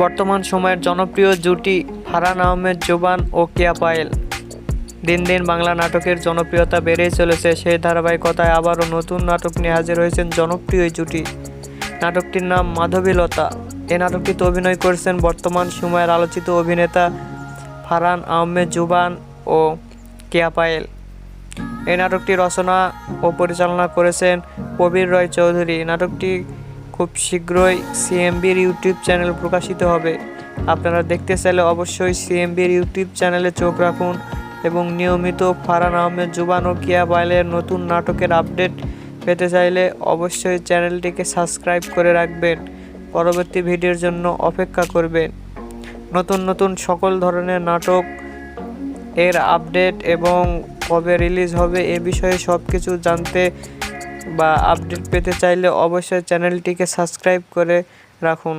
বর্তমান সময়ের জনপ্রিয় জুটি ফারহান আহমেদ, জুবান ও কেয়া পায়েল। দিন দিন বাংলা নাটকের জনপ্রিয়তা বেড়েই চলেছে, সেই ধারাবাহিকতায় আবারও নতুন নাটক নিয়ে হাজির হয়েছেন জনপ্রিয় জুটি। নাটকটির নাম মাধবীলতা। এই নাটকটিতে অভিনয় করেছেন বর্তমান সময়ের আলোচিত অভিনেতা ফারহান আহমেদ, জুবান ও কেয়া পায়েল। এই নাটকটি রচনা ও পরিচালনা করেছেন কবির রয় চৌধুরী। নাটকটি খুব শীঘ্রই সিএমবির ইউটিউব চ্যানেল প্রকাশিত হবে। আপনারা দেখতে চাইলে অবশ্যই সিএমবির ইউটিউব চ্যানেলে চোখ রাখুন এবং নিয়মিত ফারান আহমেদ জুবান ও কিয়া বাইলের নতুন নাটকের আপডেট পেতে চাইলে অবশ্যই চ্যানেলটিকে সাবস্ক্রাইব করে রাখবেন। পরবর্তী ভিডিওর জন্য অপেক্ষা করবেন। নতুন নতুন সকল ধরনের নাটক এর আপডেট এবং কবে রিলিজ হবে এ বিষয়ে সব কিছু জানতে বা আপডেট পেতে চাইলে অবশ্যই চ্যানেলটিকে সাবস্ক্রাইব করে রাখুন।